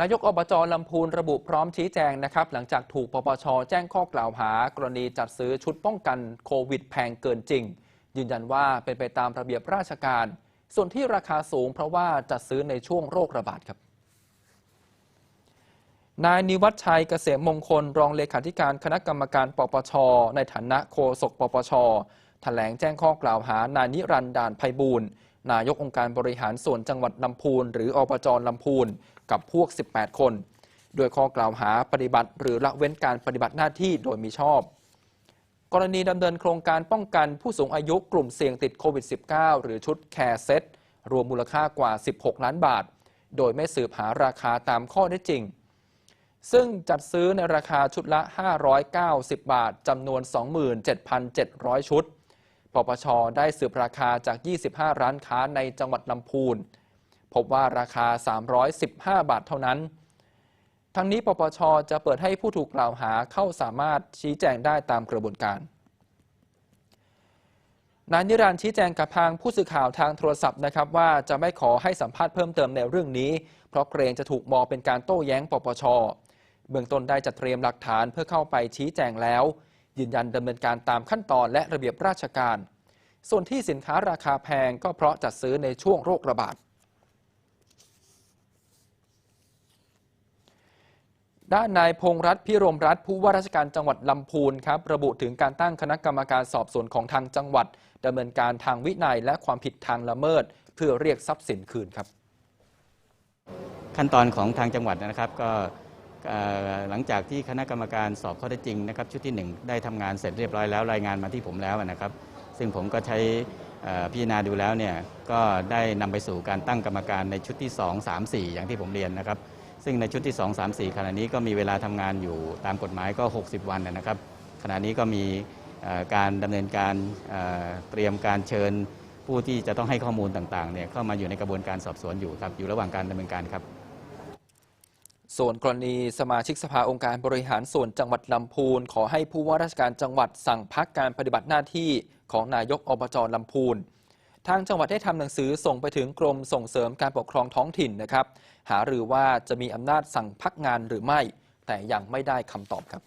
นายกอบจลำพูนระบุพร้อมชี้แจงนะครับ หลังจากถูกปปช แจ้งข้อกล่าวหา กรณีจัดซื้อชุดป้องกันโควิดแพงเกินจริง ยืนยันว่าเป็นไปตามระเบียบราชการ ส่วนที่ราคาสูงเพราะว่าจัดซื้อในช่วงโรคระบาดครับ นายนิวัฒชัยเกษมมงคล รองเลขาธิการคณะกรรมการปปช ในฐานะโฆษกปปชแถลงแจ้งข้อกล่าวหานายนิรันด์ดานไพบูล นายกองค์การบริหารส่วนจังหวัดลำพูน หรืออบจลำพูน กับพวก 18 คนด้วยข้อกล่าวหาปฏิบัติหรือละเว้นการปฏิบัติหน้าที่โดยมิชอบ กรณีดำเนินโครงการป้องกันผู้สูงอายุกลุ่มเสี่ยงติดโควิด -19 หรือชุดแคร์เซ็ตรวมมูลค่ากว่า 16 ล้านบาท โดยไม่สืบหาราคาตามข้อได้จริง ซึ่งจัดซื้อในราคาชุดละ 590 บาทจำนวน 27,700 ชุด ปปชได้สืบราคาจาก 25 ร้านค้าในจังหวัดลำพูน พบว่าราคา 315 บาทเท่านั้น ทั้งนี้ปปชจะเปิดให้ผู้ถูกกล่าวหาเข้าสามารถชี้แจงได้ตามกระบวนการนายนิรันดร์ชี้แจงกับทางผู้สื่อข่าวทางโทรศัพท์นะครับว่าจะไม่ขอให้สัมภาษณ์เพิ่มเติมในเรื่องนี้ เพราะเกรงจะถูกมองเป็นการโต้แย้งปปช เบื้องต้นได้จัดเตรียมหลักฐานเพื่อเข้าไปชี้แจงแล้ว ยืนยันดำเนินการตามขั้นตอนและระเบียบราชการ ส่วนที่สินค้าราคาแพงก็เพราะจัดซื้อในช่วงโรคระบาด ด้านนายพงษ์รัตน์พิรมรัตน์ผู้ว่าราชการจังหวัดลำพูนครับระบุถึงการตั้งคณะกรรมการสอบสวนของทางจังหวัดดำเนินการทางวินัยและความผิดทางละเมิด เพื่อเรียกทรัพย์สินคืนครับขั้นตอนของทางจังหวัดนะครับก็หลังจากที่คณะกรรมการสอบข้อเท็จจริงนะครับชุดที่ 1 ได้ทำงานเสร็จเรียบร้อยแล้วรายงานมาที่ผมแล้วนะครับ ซึ่งผมก็ใช้เอ่อพิจารณาดูแล้วเนี่ยก็ได้นำไปสู่การตั้งกรรมการในชุดที่ 2 3 4 อย่างที่ผมเรียนนะครับ ซึ่งในชุดที่ 2 3 4 ขณะนี้ก็มีเวลาทำงานอยู่ตามกฎหมายก็ 60 วันนะครับ ขณะนี้ก็มีการดำเนินการเตรียมการเชิญผู้ที่จะต้องให้ข้อมูลต่างๆเนี่ยเข้ามาอยู่ในกระบวนการสอบสวนอยู่ครับอยู่ระหว่างการดำเนินการครับ ส่วนกรณีสมาชิกสภาองค์การบริหารส่วนจังหวัดลำพูน ขอให้ผู้ว่าราชการจังหวัดสั่งพักการปฏิบัติหน้าที่ ของนายกอบจลำพูน ทางจังหวัดได้ทำหนังสือส่งไปถึงกรมส่งเสริมการปกครองท้องถิ่นนะครับ หารือว่าจะมีอำนาจสั่งพักงานหรือไม่ แต่ยังไม่ได้คำตอบครับ